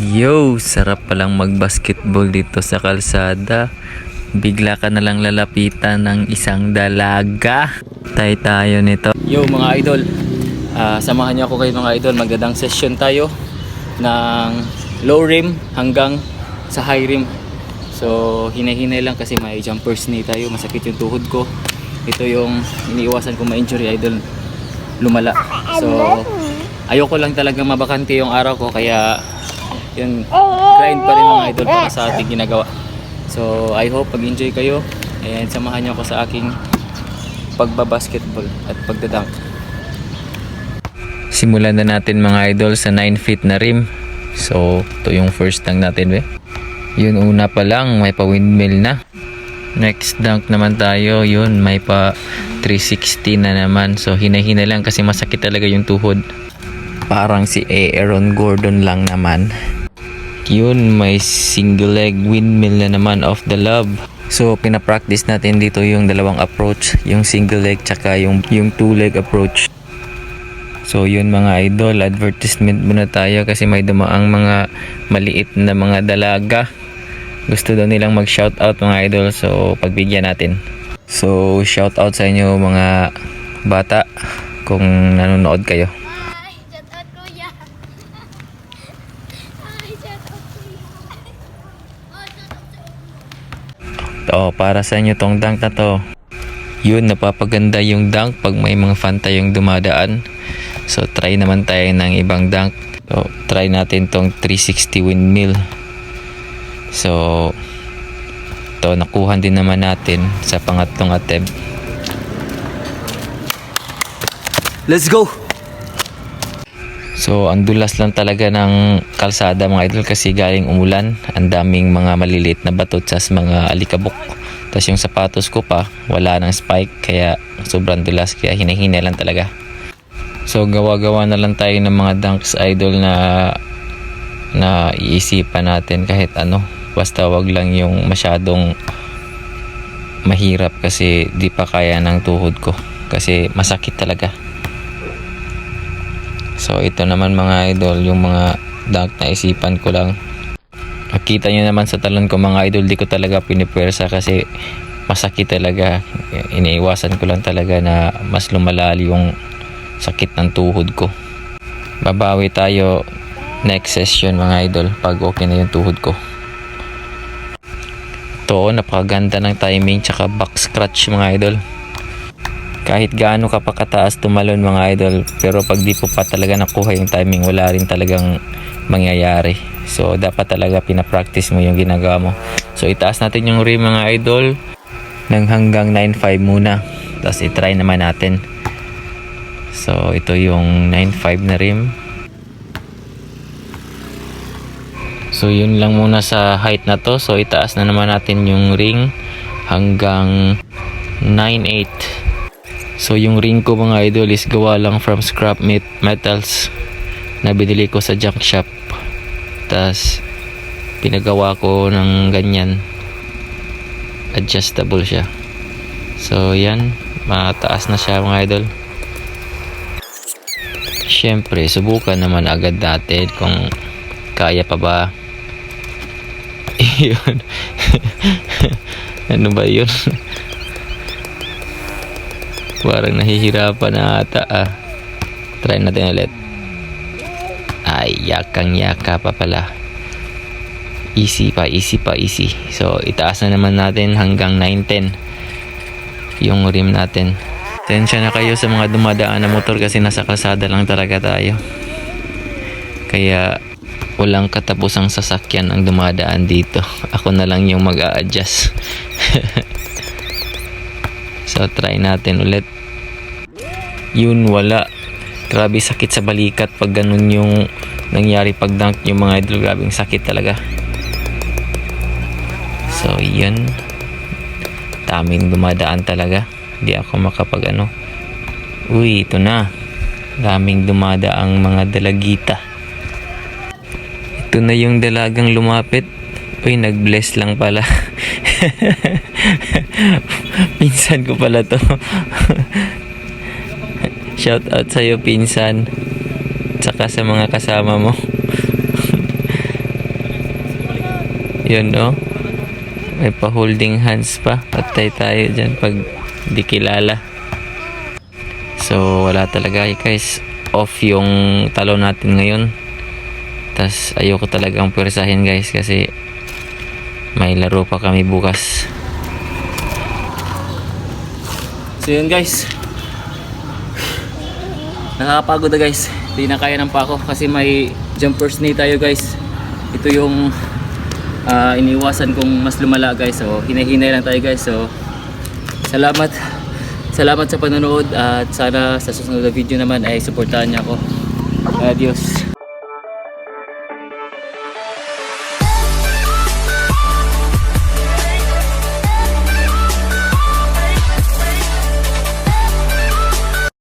Yo, sarap palang mag-basketball dito sa kalsada. Bigla ka na lang lalapitan ng isang dalaga. Tay tayo nito. Yo mga idol, Ah, samahan niyo ako kayo mga idol. Magdadang session tayo ng low rim hanggang sa high rim. So, hinay-hinay lang kasi may jumpers knee tayo. Masakit yung tuhod ko. Ito yung iniiwasan ko ma-injury idol. Lumala. So, ayoko lang talaga mabakante yung araw ko kaya yun grind pa rin mga idol para sa ating ginagawa. So, I hope pag-enjoy kayo and samahan niyo ako sa aking pagbabasketball at pagdadunk. Simulan na natin mga idol sa 9 feet na rim. So, ito yung first dunk natin, be. Yun una pa lang, may pa windmill na. Next dunk naman tayo, yun, may pa 360 na naman. So, hinay-hinay lang kasi masakit talaga yung tuhod. Parang si Aaron Gordon lang naman. Yun, may single leg windmill na naman off the lob. So, pinapractice natin dito yung dalawang approach. Yung single leg tsaka yung, yung two leg approach. So yun mga idol, advertisement muna tayo kasi may dumaang mga maliit na mga dalaga. Gusto daw nilang mag shoutout mga idol so pagbigyan natin. So shoutout sa inyo mga bata kung nanonood kayo. Ay, shout out kuya. Ay, shout out kuya. Oh, shout out Sa para sa inyo tong dunk na to. Yun, napapaganda yung dunk pag may mga fan tayong dumadaan. So, try naman tayo ng ibang dunk. So, try natin tong 360 windmill. So, to nakuha din naman natin sa pangatlong attempt. Let's go! So, ang dulas lang talaga ng kalsada mga idol kasi galing umulan. Ang daming mga maliliit na batot sa mga alikabok. Tapos yung sapatos ko pa, wala ng spike kaya sobrang dulas kaya hinahina lang talaga. So, gawa-gawa na lang tayo ng mga dunks idol na na iisipan natin kahit ano. Basta wag lang yung masyadong mahirap kasi di pa kaya ng tuhod ko. Kasi masakit talaga. So ito naman mga idol, yung mga dunk na isipan ko lang. Makita nyo naman sa talon ko mga idol, di ko talaga pinipwersa kasi masakit talaga. Iniiwasan ko lang talaga na mas lumalali yung sakit ng tuhod ko. Babawi tayo next session mga idol pag okay na yung tuhod ko. Ito, napakaganda ng timing tsaka back scratch mga idol kahit gaano ka pa kataas tumalon mga idol pero pag di po pa talaga nakuha yung timing wala rin talagang mangyayari. So dapat talaga pinapractice mo yung ginagawa mo. So itaas natin yung rim mga idol ng hanggang 9.5 muna. Tapos itry naman natin. So ito yung 9.5 na rim. So yun lang muna sa height na to. So itaas na naman natin yung ring hanggang 9.8 So yung ring ko mga idol is gawa lang from scrap met metals na binili ko sa junk shop. Tapos pinagawa ko ng ganyan. Adjustable siya. So yan, mataas na siya mga idol. Siyempre, subukan naman agad natin kung kaya pa ba. Yun. ano ba yun? Parang nahihirapan na ata ah. Try natin ulit. Ay, yakang yaka pa pala. Easy pa, easy pa, easy. So, itaas na naman natin hanggang 910 yung rim natin. Tensya na kayo sa mga dumadaan na motor kasi nasa kalsada lang talaga tayo. Kaya walang katapusang sasakyan ang dumadaan dito. Ako na lang yung mag-a-adjust. So try natin ulit. Yun wala. Grabe sakit sa balikat pag ganun yung nangyari pag dunk yung mga idol. Grabing sakit talaga. So yan. Daming dumadaan talaga. Hindi ako makapag ano. Uy, ito na. Daming dumadaang mga dalagita. Ito na yung dalagang lumapit. Uy, nag-bless lang pala. pinsan ko pala to. Shout out sa'yo, pinsan. Tsaka sa mga kasama mo. Yun no. May pa holding hands pa. Patay tayo dyan pag di kilala. So wala talaga guys. Off yung talo natin ngayon. Tas ayoko talagang pwersahin guys kasi may laro pa kami bukas. So yun guys. Nakakapagod na guys. Hindi na kaya ng pako kasi may jumpers knee tayo guys. Ito yung ah, iniwasan kong mas lumala guys. So hinahinay lang tayo guys. So salamat. Salamat sa panonood at sana sa susunod na video naman ay suportahan niyo ako. Adios.